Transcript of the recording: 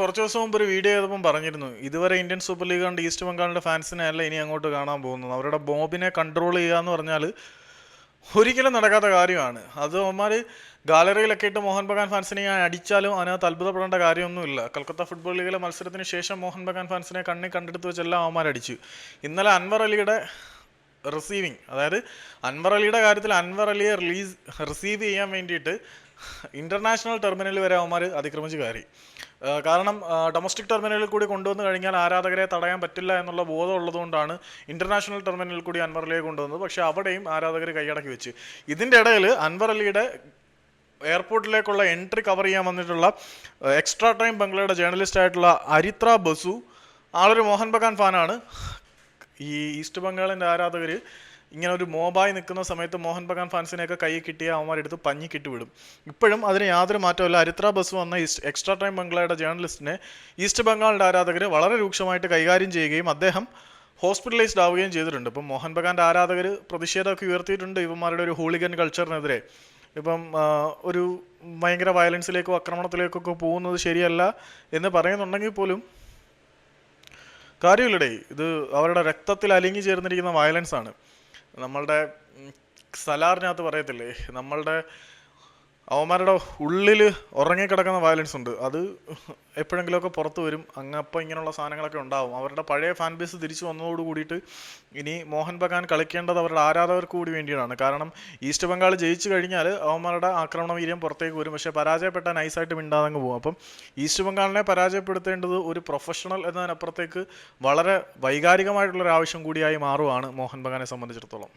കുറച്ച് ദിവസം മുമ്പ് ഒരു വീഡിയോ ചെയ്തപ്പം പറഞ്ഞിരുന്നു ഇതുവരെ ഇന്ത്യൻ സൂപ്പർ ലീഗ് കണ്ട് ഈസ്റ്റ് ബംഗാളിന്റെ ഫാൻസിനെ അല്ല ഇനി അങ്ങോട്ട് കാണാൻ പോകുന്നത്. അവരുടെ ബോബിനെ കൺട്രോൾ ചെയ്യുക എന്ന് പറഞ്ഞാൽ ഒരിക്കലും നടക്കാത്ത കാര്യമാണ്. അത് അവന്മാർ ഗാലറിയിലൊക്കെ ഇട്ട് മോഹൻ ബഗാൻ ഫാൻസിനെ അടിച്ചാലും അതിനകത്ത് അത്ഭുതപ്പെടേണ്ട കാര്യമൊന്നുമില്ല. കൽക്കത്ത ഫുട്ബോൾ ലീഗിലെ മത്സരത്തിന് ശേഷം മോഹൻ ബഗാൻ ഫാൻസിനെ കണ്ണി കണ്ടെടുത്ത് വെച്ചെല്ലാം അവന്മാർ അടിച്ചു. ഇന്നലെ അൻവർ അലിയുടെ റിസീവിങ് അതായത് അൻവർ അലിയുടെ കാര്യത്തിൽ അൻവർ അലിയെ റിലീസ് റിസീവ് ചെയ്യാൻ വേണ്ടിയിട്ട് ഇന്റർനാഷണൽ ടെർമിനൽ വരെ അവന്മാർ അതിക്രമിച്ച് കയറി. കാരണം ഡൊമസ്റ്റിക് ടെർമിനലിൽ കൂടി കൊണ്ടുവന്ന് കഴിഞ്ഞാൽ ആരാധകരെ തടയാൻ പറ്റില്ല എന്നുള്ള ബോധം ഉള്ളതുകൊണ്ടാണ് ഇന്റർനാഷണൽ ടെർമിനലിൽ കൂടി അൻവർ അലിയെ കൊണ്ടുവന്നത്. പക്ഷേ അവിടെയും ആരാധകർ കൈയടക്കി വെച്ച്. ഇതിന്റെ ഇടയിൽ അൻവർ അലിയുടെ എയർപോർട്ടിലേക്കുള്ള എൻട്രി കവർ ചെയ്യാൻ വന്നിട്ടുള്ള എക്സ്ട്രാ ടൈം ബംഗ്ലയുടെ ജേർണലിസ്റ്റ് ആയിട്ടുള്ള അരിത്ര ബസു ആളൊരു മോഹൻ ബഗാൻ ഫാനാണ് ഈ ഈസ്റ്റ് ബംഗാളിന്റെ ആരാധകർ ഇങ്ങനെ ഒരു മോബായി നിൽക്കുന്ന സമയത്ത് മോഹൻ ബഗാൻ ഫാൻസിനെയൊക്കെ കൈ കിട്ടിയ അവന്മാരെടുത്ത് പഞ്ഞി കിട്ടുവിടും. ഇപ്പോഴും അതിന് യാതൊരു മാറ്റമില്ല അരിത്ര ബസ് വന്ന എക്സ്ട്രാ ടൈം ബംഗ്ലയുടെ ജേർണലിസ്റ്റിനെ ഈസ്റ്റ് ബംഗാളിന്റെ ആരാധകർ വളരെ രൂക്ഷമായിട്ട് കൈകാര്യം ചെയ്യുകയും അദ്ദേഹം ഹോസ്പിറ്റലൈസ്ഡ് ആവുകയും ചെയ്തിട്ടുണ്ട്. ഇപ്പം മോഹൻ ബഗാന്റെ ആരാധകർ പ്രതിഷേധമൊക്കെ ഉയർത്തിയിട്ടുണ്ട് ഇവന്മാരുടെ ഒരു ഹോളിഗൻ കൾച്ചറിനെതിരെ. ഇപ്പം ഒരു ഭയങ്കര വയലൻസിലേക്കോ ആക്രമണത്തിലേക്കൊക്കെ പോകുന്നത് ശരിയല്ല എന്ന് പറയുന്നുണ്ടെങ്കിൽ പോലും കാര്യമില്ലടേ. ഇത് അവരുടെ രക്തത്തിൽ അലിഞ്ഞു ചേർന്നിരിക്കുന്ന വയലൻസ് ആണ് നമ്മളുടെ സലാറിനകത്ത് പറയത്തില്ലേ? നമ്മളുടെ അവന്മാരുടെ ഉള്ളിൽ ഉറങ്ങിക്കിടക്കുന്ന വയലൻസ് ഉണ്ട്. അത് എപ്പോഴെങ്കിലുമൊക്കെ പുറത്ത് വരും. അങ്ങപ്പം ഇങ്ങനെയുള്ള സാധനങ്ങളൊക്കെ ഉണ്ടാവും. അവരുടെ പഴയ ഫാൻ ബേസ് തിരിച്ചു വന്നതോട് കൂടിയിട്ട് ഇനി മോഹൻ ബഗാൻ കളിക്കേണ്ടത് അവരുടെ ആരാധകർക്ക് കൂടി വേണ്ടിയാണ് കാരണം ഈസ്റ്റ് ബംഗാൾ ജയിച്ചു കഴിഞ്ഞാൽ അവന്മാരുടെ ആക്രമണ വീര്യം പുറത്തേക്ക് വരും. പക്ഷേ പരാജയപ്പെട്ട നൈസായിട്ട് മിണ്ടാതങ്ങ് പോകും. അപ്പം ഈസ്റ്റ് ബംഗാളിനെ പരാജയപ്പെടുത്തേണ്ടത് ഒരു പ്രൊഫഷണൽ എന്നതിനപ്പുറത്തേക്ക് വളരെ വൈകാരികമായിട്ടുള്ളൊരു ആവശ്യം കൂടിയായി മാറുവാണ് മോഹൻ ബഗാനെ സംബന്ധിച്ചിടത്തോളം.